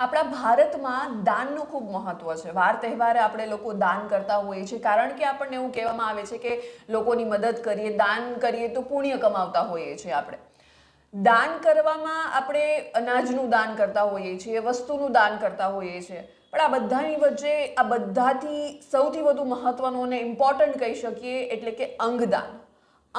આપણા ભારતમાં દાનનું ખૂબ મહત્વ છે. વાર તહેવારે આપણે લોકો દાન કરતા હોઈએ છીએ. કારણ કે આપણને એવું કહેવામાં આવે છે કે લોકોની મદદ કરીએ, દાન કરીએ તો પુણ્ય કમાવતા હોઈએ છીએ આપણે. દાન કરવામાં આપણે અનાજનું દાન કરતા હોઈએ છીએ, વસ્તુનું દાન કરતા હોઈએ છીએ. પણ આ બધાની વચ્ચે, આ બધાથી સૌથી વધુ મહત્વનું અને ઇમ્પોર્ટન્ટ કહી શકીએ એટલે કે અંગદાન.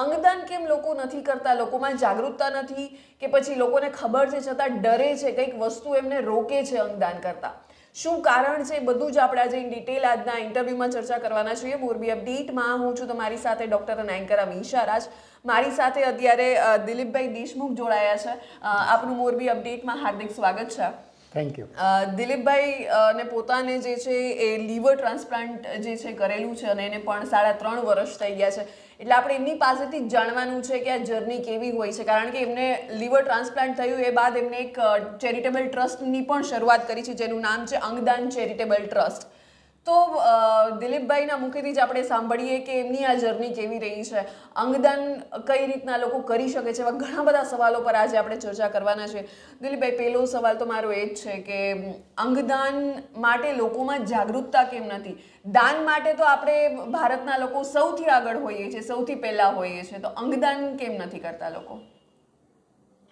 અંગદાન કેમ લોકો નથી કરતા? લોકોમાં જાગૃતતા નથી કે પછી લોકોને ખબર છે છતાં ડરે છે કંઈક વસ્તુ એમને રોકે છે અંગદાન કરતા. શું કારણ છે બધું જ આપણે આજે ઇન ડિટેલ આજના ઇન્ટરવ્યુમાં ચર્ચા કરવાના છીએ. મોરબી અપડેટમાં હું છું તમારી સાથે ડૉક્ટર અને એન્કર અમીશા રાજ. મારી સાથે અત્યારે દિલીપભાઈ દેશમુખ જોડાયા છે. આપનું મોરબી અપડેટમાં હાર્દિક સ્વાગત છે. થેન્ક યુ દિલીપભાઈ ને પોતાને જે છે એ લીવર ટ્રાન્સપ્લાન્ટ જે છે કરેલું છે અને એને પણ સાડા ત્રણ વર્ષ થઈ ગયા છે. એટલે આપણે એમની પાસેથી જાણવાનું છે કે આ જર્ની કેવી હોય છે. કારણ કે એમને લીવર ટ્રાન્સપ્લાન્ટ થયું એ બાદ એમને એક ચેરિટેબલ ટ્રસ્ટની પણ શરૂઆત કરી છે, જેનું નામ છે અંગદાન ચેરિટેબલ ટ્રસ્ટ તો દિલીપભાઈના મુખેથી જ આપણે સાંભળીએ કે એમની આ જર્ની કેવી રહી છે અંગદાન કઈ રીતના લોકો કરી શકે છે એવા ઘણા બધા સવાલો પર આજે આપણે ચર્ચા કરવાના છે. દિલીપભાઈ પહેલો સવાલ તો મારો એ જ છે કે અંગદાન માટે લોકોમાં જાગૃતતા કેમ નથી? દાન માટે તો આપણે ભારતના લોકો સૌથી આગળ હોઈએ છીએ સૌથી પહેલાં હોઈએ છીએ. તો અંગદાન કેમ નથી કરતા લોકો?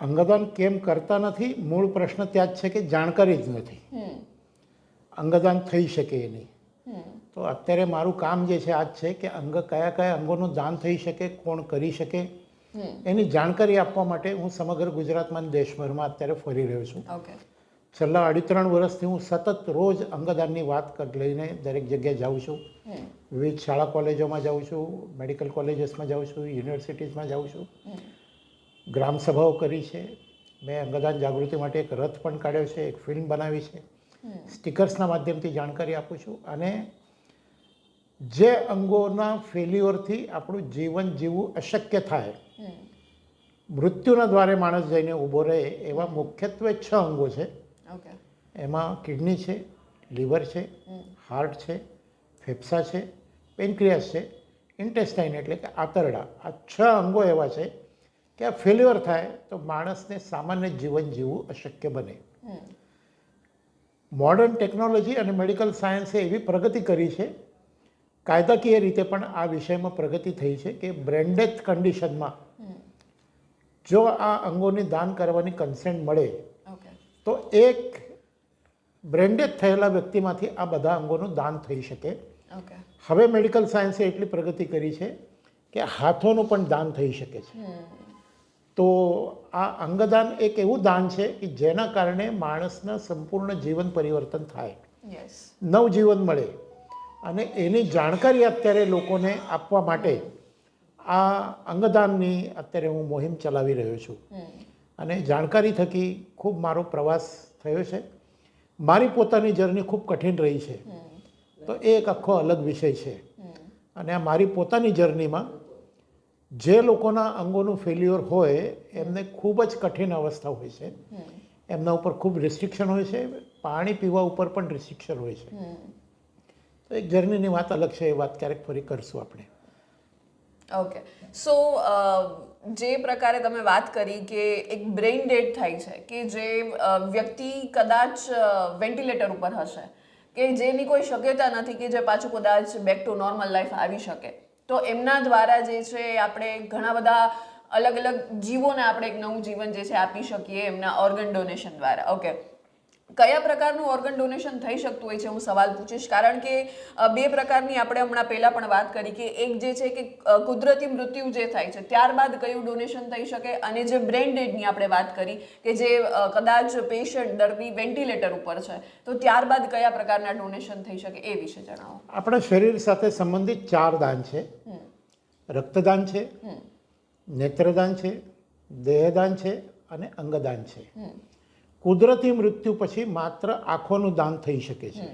અંગદાન કેમ કરતા નથી? મૂળ પ્રશ્ન ત્યાં જ છે કે જાણકારી જ નથી. અંગદાન થઈ શકે એની હમ તો અત્યારે મારું કામ જે છે આ જ છે કે અંગ કયા કયા અંગોનું દાન થઈ શકે કોણ કરી શકે એની જાણકારી આપવા માટે હું સમગ્ર ગુજરાતમાં દેશભરમાં અત્યારે ફરી રહ્યો છું. ઓકે. છેલ્લા અઢી ત્રણ વર્ષથી હું સતત રોજ અંગદાનની વાત લઈને દરેક જગ્યાએ જાઉં છું. વિવિધ શાળા કોલેજોમાં જાઉં છું મેડિકલ કોલેજીસમાં જાઉં છું યુનિવર્સિટીઝમાં જાઉં છું. ગ્રામ સભાઓ કરી છે. મેં અંગદાન જાગૃતિ માટે એક રથ પણ કાઢ્યો છે એક ફિલ્મ બનાવી છે. સ્ટીકર્સના માધ્યમથી જાણકારી આપું છું અને જે અંગોના ફેલ્યુઅરથી આપણું જીવન જીવવું અશક્ય થાય. મૃત્યુના દ્વારે માણસ જઈને ઊભો રહે એવા મુખ્યત્વે છ અંગો છે. એમાં કિડની છે લીવર છે હાર્ટ છે ફેફસા છે પેનક્રિયાસ છે ઇન્ટેસ્ટાઇન એટલે કે આંતરડા. આ છ અંગો એવા છે કે આ ફેલ્યુઅર થાય તો માણસને સામાન્ય જીવન જીવવું અશક્ય બને. મોડર્ન ટેકનોલોજી અને મેડિકલ સાયન્સે એવી પ્રગતિ કરી છે કાયદાકીય રીતે પણ આ વિષયમાં પ્રગતિ થઈ છે કે બ્રેન્ડેડ કન્ડિશનમાં જો આ અંગોને દાન કરવાની કન્સેન્ટ મળે તો એક બ્રેન્ડેડ થયેલા વ્યક્તિમાંથી આ બધા અંગોનું દાન થઈ શકે. હવે મેડિકલ સાયન્સે એટલી પ્રગતિ કરી છે કે હાથોનું પણ દાન થઈ શકે છે. તો આ અંગદાન એક એવું દાન છે કે જેના કારણે માણસના સંપૂર્ણ જીવન પરિવર્તન થાય. નવજીવન મળે. અને એની જાણકારી અત્યારે લોકોને આપવા માટે આ અંગદાનની અત્યારે હું મોહિમ ચલાવી રહ્યો છું. અને જાણકારી થકી ખૂબ મારો પ્રવાસ થયો છે. મારી પોતાની જર્ની ખૂબ કઠિન રહી છે. તો એ એક આખો અલગ વિષય છે. અને આ મારી પોતાની જર્નીમાં જે લોકોના અંગોનું ફેલ્યુઅર હોય એમને ખૂબ જ કઠિન અવસ્થા હોય છે. એમના ઉપર ખૂબ રિસ્ટ્રિક્શન હોય છે. પાણી પીવા ઉપર પણ રિસ્ટ્રિક્શન હોય છે. તો એક જર્નીની વાત અલગ છે, એ વાત ક્યારેક ફરી કરશું આપણે. ઓકે સો જે પ્રકારે તમે વાત કરી કે એક બ્રેઇન ડેડ થાય છે, કે જે વ્યક્તિ કદાચ વેન્ટિલેટર ઉપર હશે, કે જેની કોઈ શક્યતા નથી કે જે પાછું કદાચ બેક ટુ નોર્મલ લાઈફ આવી શકે. તો એમના દ્વારા જે છે, આપણે ઘણા બધા અલગ અલગ જીવોને આપણે એક નવું જીવન જે છે, આપી શકીએ એમના ઓર્ગન ડોનેશન દ્વારા. ઓકે કયા પ્રકારનું ઓર્ગન ડોનેશન થઈ શકતું હોય છે હું સવાલ પૂછીશ. કારણ કે બે પ્રકારની આપણે હમણાં પહેલાં પણ વાત કરી કે એક જે છે કે કુદરતી મૃત્યુ જે થાય છે ત્યારબાદ કયું ડોનેશન થઈ શકે અને જે બ્રેન ડેડની આપણે વાત કરી કે જે કદાચ પેશન્ટ દર્દી વેન્ટિલેટર ઉપર છે તો ત્યારબાદ કયા પ્રકારના ડોનેશન થઈ શકે એ વિશે જણાવો. આપણા શરીર સાથે સંબંધિત ચાર દાન છે. રક્તદાન છે. નેત્રદાન છે. દેહદાન છે અને અંગદાન છે. કુદરતી મૃત્યુ પછી માત્ર આંખોનું દાન થઈ શકે છે.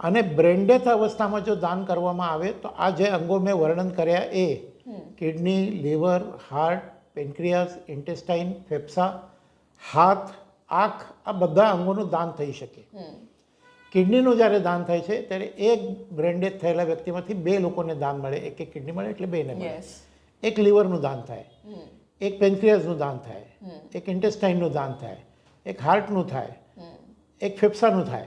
અને બ્રેન્ડેથ અવસ્થામાં જો દાન કરવામાં આવે તો આ જે અંગો મેં વર્ણન કર્યા એ kidney liver heart pancreas intestine ફેફસા હાથ આંખ આ બધા અંગોનું દાન થઈ શકે. કિડનીનું જ્યારે દાન થાય છે ત્યારે એક બ્રેન્ડેજ થયેલા વ્યક્તિમાંથી બે લોકોને દાન મળે. એક એક કિડની મળે એટલે બેને મળે. એક લીવરનું દાન થાય. એક પેન્ક્રિયાસનું દાન થાય એક ઇન્ટેસ્ટાઇનનું દાન થાય એક હાર્ટનું થાય એક ફેફસાનું થાય.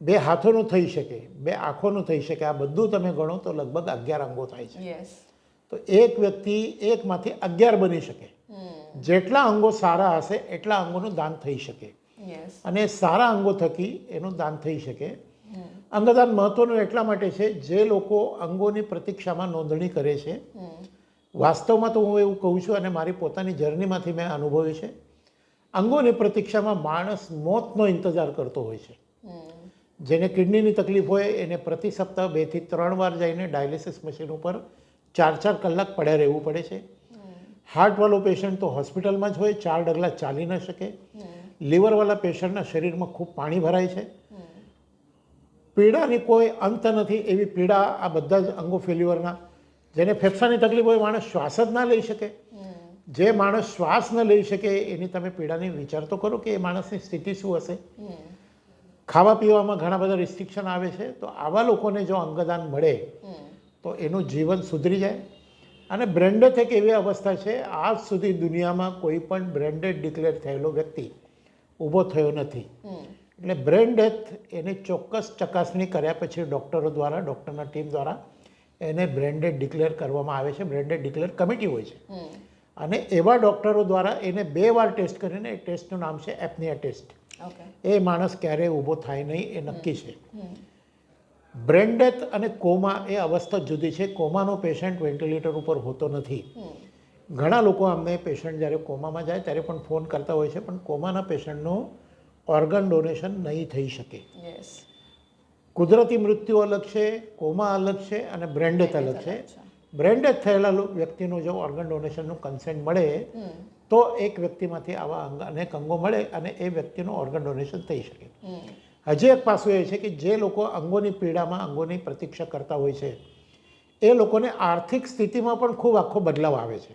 બે હાથોનું થઈ શકે બે આંખોનું થઈ શકે આ બધું તમે ગણો તો લગભગ અગિયાર અંગો થાય છે. તો એક વ્યક્તિ એકમાંથી અગિયાર બની શકે. જેટલા અંગો સારા હશે એટલા અંગોનું દાન થઈ શકે. અને સારા અંગો થકી એનું દાન થઈ શકે. અંગદાન મહત્વનું એટલા માટે છે જે લોકો અંગોની પ્રતીક્ષામાં નોંધણી કરે છે વાસ્તવમાં તો હું એવું કહું છું અને મારી પોતાની જર્નીમાંથી મેં અનુભવ્યું છે. અંગોની પ્રતીક્ષામાં માણસ મોતનો ઇંતજાર કરતો હોય છે. જેને કિડનીની તકલીફ હોય એને પ્રતિ સપ્તાહ બેથી ત્રણ વાર જઈને ડાયાલિસિસ મશીન ઉપર ચાર ચાર કલાક પડ્યા રહેવું પડે છે. હાર્ટવાળો પેશન્ટ તો હોસ્પિટલમાં જ હોય ચાર ડગલા ચાલી ન શકે. લીવરવાળા પેશન્ટના શરીરમાં ખૂબ પાણી ભરાય છે. પીડાની કોઈ અંત નથી એવી પીડા આ બધા જ અંગો ફેલ્યુઅરના જેને ફેફસાની તકલીફ હોય માણસ શ્વાસ જ ના લઈ શકે. જે માણસ શ્વાસ ન લઈ શકે એની તમે પીડાની વિચાર તો કરો કે એ માણસની સ્થિતિ શું હશે? ખાવા પીવામાં ઘણા બધા રિસ્ટ્રિક્શન આવે છે તો આવા લોકોને જો અંગદાન મળે તો એનું જીવન સુધરી જાય. અને બ્રેન્ડેથ એક એવી અવસ્થા છે આજ સુધી દુનિયામાં કોઈ પણ બ્રેન્ડેડ ડિક્લેર થયેલો વ્યક્તિ ઊભો થયો નથી. એટલે બ્રેન ડેથ એની ચોક્કસ ચકાસણી કર્યા પછી ડૉક્ટરો દ્વારા ડૉક્ટરના ટીમ દ્વારા એને બ્રેન્ડેડ ડિક્લેર કરવામાં આવે છે. બ્રેન્ડેડ ડિક્લેર કમિટી હોય છે. અને એવા ડૉક્ટરો દ્વારા એને બે વાર ટેસ્ટ કરીને એ ટેસ્ટનું નામ છે એપનિયા ટેસ્ટ એ માણસ ક્યારેય ઊભો થાય નહીં એ નક્કી છે. બ્રેન ડેથ અને કોમા એ અવસ્થા જુદી છે. કોમાનો પેશન્ટ વેન્ટિલેટર ઉપર હોતો નથી. ઘણા લોકો અમને પેશન્ટ જ્યારે કોમામાં જાય ત્યારે પણ ફોન કરતા હોય છે પણ કોમાના પેશન્ટનું ઓર્ગન ડોનેશન નહીં થઈ શકે. યસ કુદરતી મૃત્યુ અલગ છે કોમા અલગ છે અને બ્રેન્ડેથ અલગ છે. બ્રેન્ડેડ થયેલા વ્યક્તિનું જો ઓર્ગન ડોનેશનનું કન્સેન્ટ મળે તો એક વ્યક્તિમાંથી આવા અંગ અનેક અંગો મળે અને એ વ્યક્તિનું ઓર્ગન ડોનેશન થઈ શકે. હજી એક પાસું એ છે કે જે લોકો અંગોની પીડામાં અંગોની પ્રતીક્ષા કરતા હોય છે એ લોકોને આર્થિક સ્થિતિમાં પણ ખૂબ આખો બદલાવ આવે છે.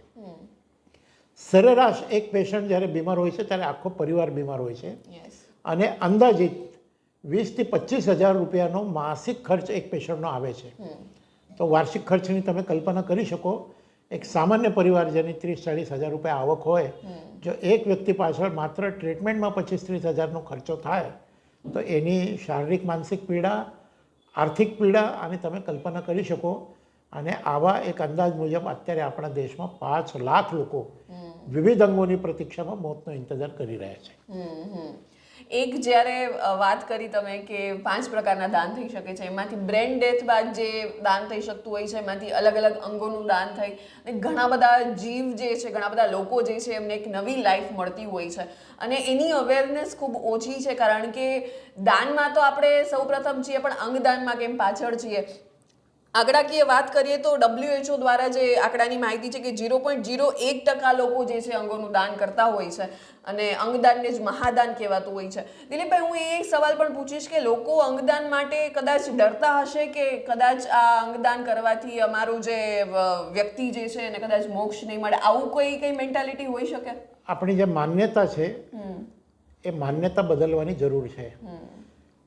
સરેરાશ એક પેશન્ટ જ્યારે બીમાર હોય છે ત્યારે આખો પરિવાર બીમાર હોય છે. અને અંદાજિત વીસથી પચીસ હજાર રૂપિયાનો માસિક ખર્ચ એક પેશન્ટનો આવે છે. તો વાર્ષિક ખર્ચની તમે કલ્પના કરી શકો એક સામાન્ય પરિવાર જેની ત્રીસ ચાલીસ હજાર રૂપિયા આવક હોય જો એક વ્યક્તિ પાછળ માત્ર ટ્રીટમેન્ટમાં પચીસ ત્રીસ હજારનો ખર્ચો થાય તો એની શારીરિક માનસિક પીડા આર્થિક પીડા અને તમે કલ્પના કરી શકો. અને આવા એક અંદાજ મુજબ અત્યારે આપણા દેશમાં પાંચ લાખ લોકો વિવિધ અંગોની પ્રતીક્ષામાં મોતનો ઇંતજાર કરી રહ્યા છે. એક જ્યારે વાત કરી તમે કે પાંચ પ્રકારના દાન થઈ શકે છે, એમાંથી બ્રેન ડેથ બાદ જે દાન થઈ શકતું હોય છે, એમાંથી અલગ અલગ અંગોનું દાન થઈ અને ઘણા બધા જીવ જે છે, ઘણા બધા લોકો જે છે, એમને એક નવી લાઈફ મળતી હોય છે. અને એની અવેરનેસ ખૂબ ઓછી છે, કારણ કે દાનમાં તો આપણે સૌપ્રથમ છીએ, પણ અંગદાનમાં કેમ પાછળ છીએ? આંકડાકીય વાત કરીએ તો ડબ્લ્યુએચઓ દ્વારા જે આંકડાની માહિતી છે કે ઝીરો પોઈન્ટ ઝીરો એક ટકા લોકો જે છે અંગોનું દાન કરતા હોય છે અને અંગદાનને જ મહાદાન કહેવાતું હોય છે. દિલીપભાઈ હું એ એક સવાલ પણ પૂછીશ કે લોકો અંગદાન માટે કદાચ ડરતા હશે કે કદાચ આ અંગદાન કરવાથી અમારું જે વ્યક્તિ જે છે એને કદાચ મોક્ષ નહીં મળે? આવું કોઈ કઈ મેન્ટાલિટી હોઈ શકે? આપણી જે માન્યતા છે એ માન્યતા બદલવાની જરૂર છે.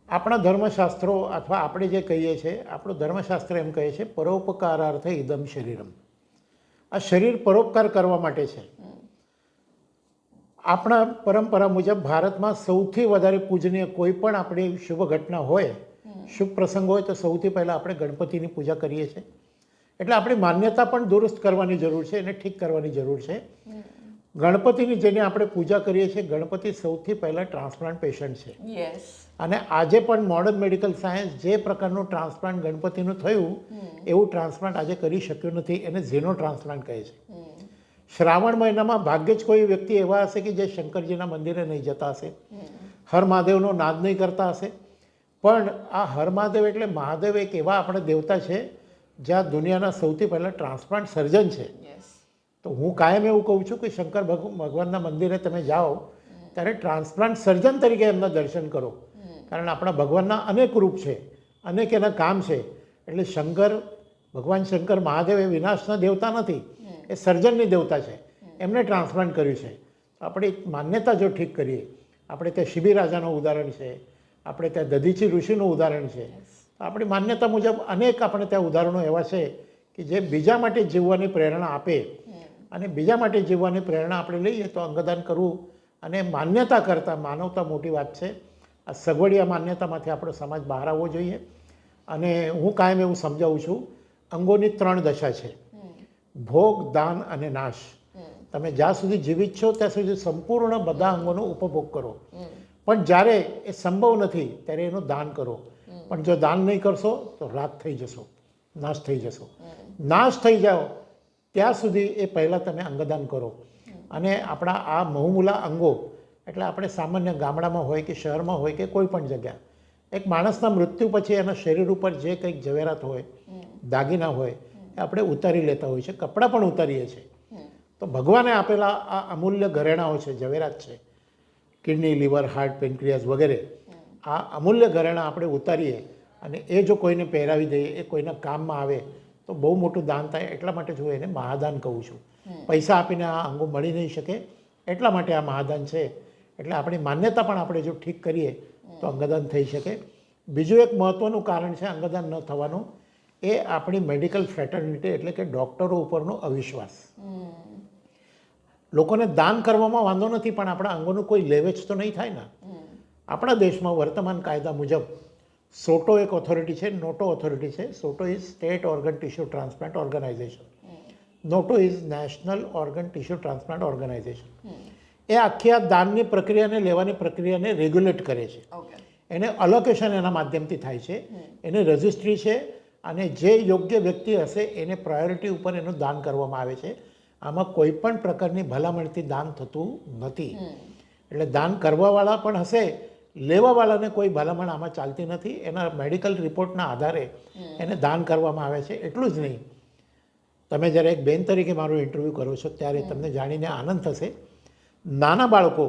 આપણા ધર્મશાસ્ત્રો અથવા આપણે જે કહીએ છીએ, આપણું ધર્મશાસ્ત્ર એમ કહે છે, પરોપકારાર્થે ઇદમ શરીરમ. આ શરીર પરોપકાર કરવા માટે છે. આપણા પરંપરા મુજબ ભારતમાં સૌથી વધારે પૂજનીય કોઈ પણ આપણી શુભ ઘટના હોય, શુભ પ્રસંગ હોય, તો સૌથી પહેલાં આપણે ગણપતિની પૂજા કરીએ છીએ. એટલે આપણી માન્યતા પણ દુરુસ્ત કરવાની જરૂર છે એને ઠીક કરવાની જરૂર છે. ગણપતિની જેની આપણે પૂજા કરીએ છીએ ગણપતિ સૌથી પહેલાં ટ્રાન્સપ્લાન્ટ પેશન્ટ છે. અને આજે પણ મોડર્ન મેડિકલ સાયન્સ જે પ્રકારનું ટ્રાન્સપ્લાન્ટ ગણપતિનું થયું એવું ટ્રાન્સપ્લાન્ટ આજે કરી શક્યું નથી એને ઝીનો ટ્રાન્સપ્લાન્ટ કહે છે. શ્રાવણ મહિનામાં ભાગ્યે જ કોઈ વ્યક્તિ એવા હશે કે જે શંકરજીના મંદિરે નહીં જતા હશે. હર મહાદેવનો નાદ નહીં કરતા હશે. પણ આ હર મહાદેવ એટલે મહાદેવ એક એવા આપણે દેવતા છે જ્યાં દુનિયાના સૌથી પહેલાં ટ્રાન્સપ્લાન્ટ સર્જન છે. તો હું કાયમ એવું કહું છું કે શંકર ભગ- ભગવાનના મંદિરે તમે જાઓ, ત્યારે ટ્રાન્સપ્લાન્ટ સર્જન તરીકે એમના દર્શન કરો. કારણ આપણા ભગવાનના અનેક રૂપ છે, અનેક એના કામ છે. એટલે શંકર, ભગવાન શંકર મહાદેવ એ વિનાશના દેવતા નથી, એ સર્જનની દેવતા છે. એમને ટ્રાન્સપ્લાન્ટ કર્યું છે. આપણી માન્યતા જો ઠીક કરીએ, આપણે ત્યાં શિબિરાજાનું ઉદાહરણ છે, આપણે ત્યાં દધીચી ઋષિનું ઉદાહરણ છે. આપણી માન્યતા મુજબ અનેક આપણે ત્યાં ઉદાહરણો એવા છે કે જે બીજા માટે જીવવાની પ્રેરણા આપે અને બીજા માટે જીવવાની પ્રેરણા આપણે લઈએ તો અંગદાન કરવું અને માન્યતા કરતાં માનવતા મોટી વાત છે. આ સગવડિયા માન્યતામાંથી આપણો સમાજ બહાર આવવો જોઈએ. અને હું કાયમ એવું સમજાવું છું અંગોની ત્રણ દશા છે. ભોગ દાન અને નાશ. તમે જ્યાં સુધી જીવિત છો ત્યાં સુધી સંપૂર્ણ બધા અંગોનો ઉપભોગ કરો. પણ જ્યારે એ સંભવ નથી ત્યારે એનું દાન કરો. પણ જો દાન નહીં કરશો તો રાત થઈ જશો. નાશ થઈ જશો. નાશ થઈ જાઓ ત્યાં સુધી એ પહેલાં તમે અંગદાન કરો. અને આપણા આ મહુમૂલા અંગો, એટલે આપણે સામાન્ય ગામડામાં હોય કે શહેરમાં હોય કે કોઈ પણ જગ્યા, એક માણસના મૃત્યુ પછી એના શરીર ઉપર જે કંઈક ઝવેરાત હોય, દાગીના હોય, એ આપણે ઉતારી લેતા હોય છે. કપડાં પણ ઉતારીએ છીએ. તો ભગવાને આપેલા આ અમૂલ્ય ઘરેણાઓ છે, ઝવેરાત છે, કિડની, લીવર, હાર્ટ પેન્ક્રિયાસ વગેરે, આ અમૂલ્ય ઘરેણાં આપણે ઉતારીએ અને એ જો કોઈને પહેરાવી દઈએ, એ કોઈના કામમાં આવે તો બહુ મોટું દાન થાય એટલા માટે જો એને મહાદાન કહું છું. પૈસા આપીને આ અંગો મળી નહીં શકે એટલા માટે આ મહાદાન છે. એટલે આપણી માન્યતા પણ આપણે જો ઠીક કરીએ તો અંગદાન થઈ શકે. બીજું એક મહત્ત્વનું કારણ છે અંગદાન ન થવાનું એ આપણી મેડિકલ ફ્રેટર્નિટી એટલે કે ડૉક્ટરો ઉપરનો અવિશ્વાસ. લોકોને દાન કરવામાં વાંધો નથી પણ આપણા અંગોનું કોઈ લેવેચ તો નહીં થાય ને. આપણા દેશમાં વર્તમાન કાયદા મુજબ સોટો એક ઓથોરિટી છે નોટો ઓથોરિટી છે. SOTTO is state organ tissue transplant organisation NOTTO is national organ tissue transplant organisation એ આખી આ દાનની પ્રક્રિયાને લેવાની પ્રક્રિયાને રેગ્યુલેટ કરે છે. એને અલોકેશન એના માધ્યમથી થાય છે. એને રજિસ્ટ્રી છે અને જે યોગ્ય વ્યક્તિ હશે એને પ્રાયોરિટી ઉપર એનું દાન કરવામાં આવે છે. આમાં કોઈ પણ પ્રકારની ભલામણથી દાન થતું નથી. એટલે દાન કરવાવાળા પણ હશે લેવાવાળાને કોઈ ભલામણ આમાં ચાલતી નથી. એના મેડિકલ રિપોર્ટના આધારે એને દાન કરવામાં આવે છે. એટલું જ નહીં. તમે જ્યારે એક બેન તરીકે મારું ઇન્ટરવ્યૂ કરો છો ત્યારે તમને જાણીને આનંદ થશે. નાના બાળકો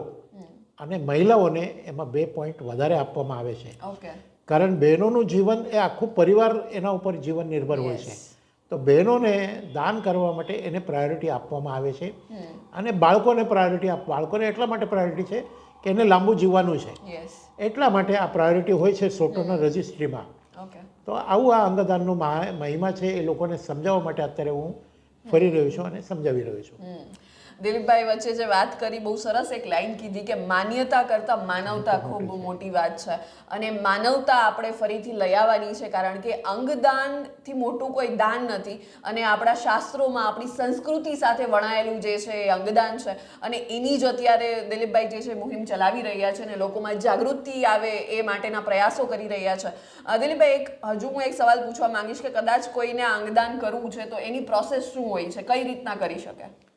અને મહિલાઓને એમાં બે પોઈન્ટ વધારે આપવામાં આવે છે. કારણ બહેનોનું જીવન એ આખું પરિવાર એના ઉપર જીવન નિર્ભર હોય છે. તો બહેનોને દાન કરવા માટે એને પ્રાયોરિટી આપવામાં આવે છે. અને બાળકોને પ્રાયોરિટી આપ બાળકોને એટલા માટે પ્રાયોરિટી છે કે એને લાંબુ જીવવાનું છે. એટલા માટે આ પ્રાયોરિટી હોય છે સોટોના રજિસ્ટ્રીમાં તો આવું આ અંગદાનનું મહિમા છે એ લોકોને સમજાવવા માટે અત્યારે હું ફરી રહ્યો છું અને સમજાવી રહ્યો છું. દિલીપભાઈ વચ્ચે જે વાત કરી બહુ સરસ એક લાઈન કીધી કે માન્યતા કરતાં માનવતા ખૂબ મોટી વાત છે. અને માનવતા આપણે ફરીથી લઈ આવવાની છે કારણ કે અંગદાનથી મોટું કોઈ દાન નથી અને આપણા શાસ્ત્રોમાં આપણી સંસ્કૃતિ સાથે વણાયેલું જે છે એ અંગદાન છે. અને એની જ અત્યારે દિલીપભાઈ જે છે મુહિમ ચલાવી રહ્યા છે અને લોકોમાં જાગૃતિ આવે એ માટેના પ્રયાસો કરી રહ્યા છે. દિલીપભાઈ એક હજુ હું એક સવાલ પૂછવા માંગીશ કે કદાચ કોઈને અંગદાન કરવું છે તો એની પ્રોસેસ શું હોય છે? કઈ રીતના કરી શકે?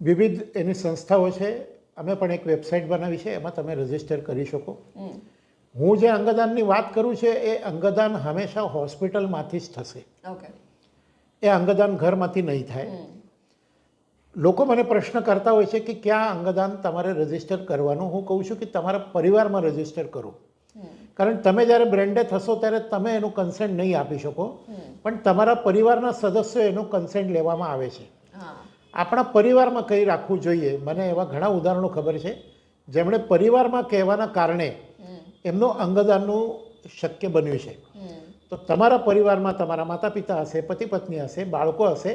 વિવિધ એની સંસ્થાઓ છે. અમે પણ એક વેબસાઇટ બનાવી છે. એમાં તમે રજિસ્ટર કરી શકો. હું જે અંગદાનની વાત કરું છે એ અંગદાન હંમેશા હોસ્પિટલમાંથી જ થશે. ઓકે એ અંગદાન ઘરમાંથી નહીં થાય. લોકો મને પ્રશ્ન કરતા હોય છે કે ક્યાં અંગદાન તમારે રજિસ્ટર કરવાનું? હું કહું છું કે તમારા પરિવારમાં રજિસ્ટર કરો. કારણ તમે જ્યારે બ્રેન્ડે થશો ત્યારે તમે એનું કન્સેન્ટ નહીં આપી શકો. પણ તમારા પરિવારના સદસ્યો એનું કન્સેન્ટ લેવામાં આવે છે. આપણા પરિવારમાં કહી રાખવું જોઈએ? મને એવા ઘણા ઉદાહરણો ખબર છે. જેમણે પરિવારમાં કહેવાના કારણે એમનું અંગદાનનું શક્ય બન્યું છે. તો તમારા પરિવારમાં તમારા માતા પિતા હશે પતિ પત્ની હશે બાળકો હશે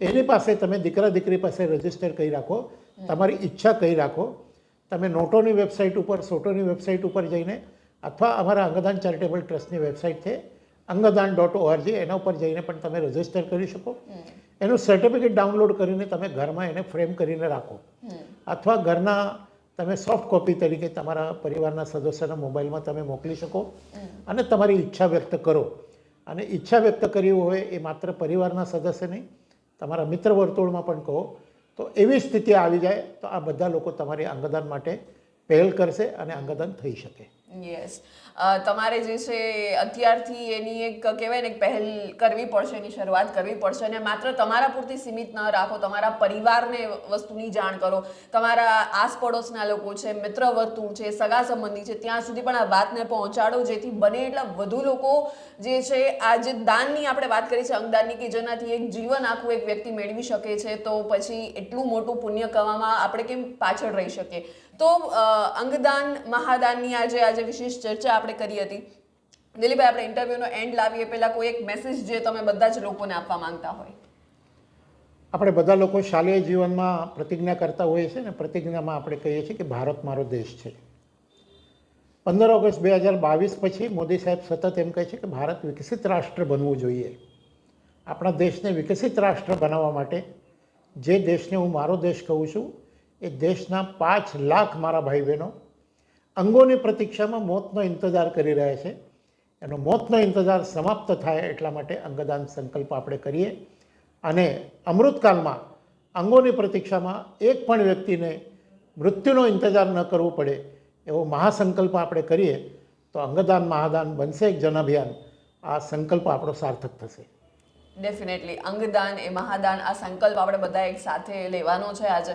એની પાસે તમે દીકરા દીકરી પાસે રજિસ્ટર કરી રાખો તમારી ઈચ્છા કરી રાખો તમે નોટોની વેબસાઇટ ઉપર સોટોની વેબસાઇટ ઉપર જઈને અથવા અમારા અંગદાન ચેરિટેબલ ટ્રસ્ટની વેબસાઇટ છે અંગદાન ડોટ ઓઆરજી એના ઉપર જઈને પણ તમે રજિસ્ટર કરી શકો. એનું સર્ટિફિકેટ ડાઉનલોડ કરીને તમે ઘરમાં એને ફ્રેમ કરીને રાખો. અથવા ઘરના તમે સોફ્ટ કોપી તરીકે તમારા પરિવારના સદસ્યના મોબાઈલમાં તમે મોકલી શકો. અને તમારી ઈચ્છા વ્યક્ત કરો. અને ઈચ્છા વ્યક્ત કરવી હોય એ માત્ર પરિવારના સદસ્ય નહીં તમારા મિત્ર વર્તુળમાં પણ કહો. તો એવી સ્થિતિ આવી જાય તો આ બધા લોકો તમારી અંગદાન માટે પહેલ કરશે અને અંગદાન થઈ શકે. યસ તમારે જે છે અત્યારથી એની એક કહેવાય ને પહેલ કરવી પડશે, એની શરૂઆત કરવી પડશે અને માત્ર તમારા પૂરતી સીમિત ન રાખો, તમારા પરિવારને વસ્તુની જાણ કરો. તમારા આસપડોશના લોકો છે મિત્ર વર્તુળ છે, સગા સંબંધી છે, ત્યાં સુધી પણ આ વાતને પહોંચાડો, જેથી બને એટલા વધુ લોકો જે છે આ જે દાનની આપણે વાત કરી છે, અંગદાનની, કે જેનાથી એક જીવન આખું એક વ્યક્તિ મેળવી શકે છે, તો પછી એટલું મોટું પુણ્ય કરવામાં આપણે કેમ પાછળ રહી શકીએ? તો અંગદાન, મહાદાનની આજે આજે વિશેષ ચર્ચા આપણે કરી હતી. દિલીપભાઈ, આપણે ઇન્ટરવ્યુનો એન્ડ લાવીએ પહેલાં કોઈ એક મેસેજ જે તમે બધા જ લોકોને આપવા માંગતા હોય. આપણે બધા લોકો શાલેય જીવનમાં પ્રતિજ્ઞા કરતા હોઈએ છીએ ને, પ્રતિજ્ઞામાં આપણે કહીએ છીએ કે ભારત મારો દેશ છે. પંદર ઓગસ્ટ બે હજાર બાવીસ પછી મોદી સાહેબ સતત એમ કહે છે કે ભારત વિકસિત રાષ્ટ્ર બનવું જોઈએ. આપણા દેશને વિકસિત રાષ્ટ્ર બનાવવા માટે જે દેશને હું મારો દેશ કહું છું એ દેશના પાંચ લાખ મારા ભાઈ બહેનો અંગોની પ્રતીક્ષામાં મોતનો ઇંતજાર કરી રહ્યા છે. એનો મોતનો ઇંતજાર સમાપ્ત થાય એટલા માટે અંગદાન સંકલ્પ આપણે કરીએ. અને અમૃતકાલમાં અંગોની પ્રતીક્ષામાં એક પણ વ્યક્તિને મૃત્યુનો ઇંતજાર ન કરવો પડે એવો મહાસંકલ્પ આપણે કરીએ તો અંગદાન મહાદાન બનશે એક જન અભિયાન આ સંકલ્પ આપણો સાર્થક થશે. ડેફિનેટલી અંગદાન એ મહાદાન, આ સંકલ્પ આપણે બધા એક સાથે લેવાનો છે. આજે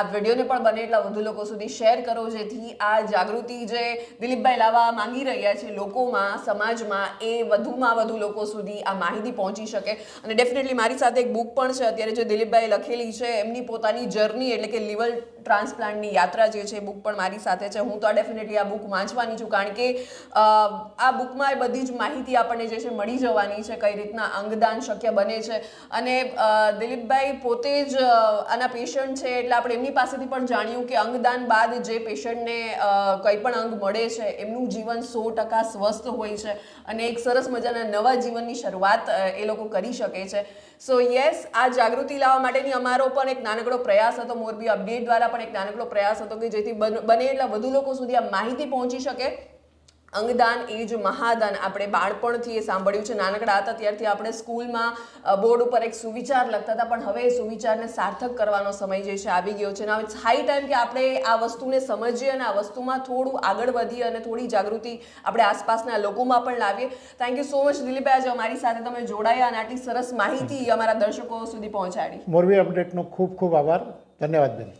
આ વિડીયોને પણ બને એટલા વધુ લોકો સુધી શેર કરો, જેથી આ જાગૃતિ જે દિલીપભાઈ લાવવા માંગી રહ્યા છે લોકોમાં, સમાજમાં, એ વધુમાં વધુ લોકો સુધી આ માહિતી પહોંચી શકે. અને ડેફિનેટલી મારી સાથે એક બુક પણ છે, અત્યારે જે દિલીપભાઈ લખેલી છે, એમની પોતાની જર્ની એટલે કે લીવર ટ્રાન્સપ્લાન્ટની યાત્રા જે છે, એ બુક પણ મારી સાથે છે. હું તો ડેફિનેટલી આ બુક વાંચવાની છું, કારણ કે આ બુકમાં એ બધી જ માહિતી આપણને જે છે, મળી જવાની છે, કઈ રીતના અંગદાન શક્ય બને છે. અને દિલીપભાઈ પોતે જ આના પેશન્ટ છે, એટલે આપણે એમની પાસેથી પણ જાણ્યું કે અંગદાન બાદ જે પેશન્ટને કંઈ પણ અંગ મળે છે, એમનું જીવન સો ટકા સ્વસ્થ હોય છે અને એક સરસ મજાના નવા જીવનની શરૂઆત એ લોકો કરી શકે છે. સો યસ આ જાગૃતિ લાવવા માટેની અમારો પણ એક નાનકડો પ્રયાસ હતો. મોરબી અપડેટ દ્વારા પણ એક નાનકડો પ્રયાસ હતો કે જેથી બન- એટલા વધુ લોકો સુધી આ માહિતી પહોંચી શકે. અંગદાન એ જ મહાદાન આપણે બાળપણથી એ સાંભળ્યું છે. નાનકડા હતા ત્યારથી આપણે સ્કૂલમાં બોર્ડ ઉપર એક સુવિચાર લખતા હતા, પણ હવે એ સુવિચારને સાર્થક કરવાનો સમય જે છે આવી ગયો છે. અને હાઈ ટાઈમ કે આપણે આ વસ્તુને સમજીએ અને આ વસ્તુમાં થોડું આગળ વધીએ અને થોડી જાગૃતિ આપણે આસપાસના લોકોમાં પણ લાવીએ. થેન્ક યુ સો મચ દિલીપભાઈ, આજે અમારી સાથે તમે જોડાયા અને આટલી સરસ માહિતી અમારા દર્શકો સુધી પહોંચાડી. મોરબી અપડેટનો ખૂબ ખૂબ આભાર. ધન્યવાદ બેન.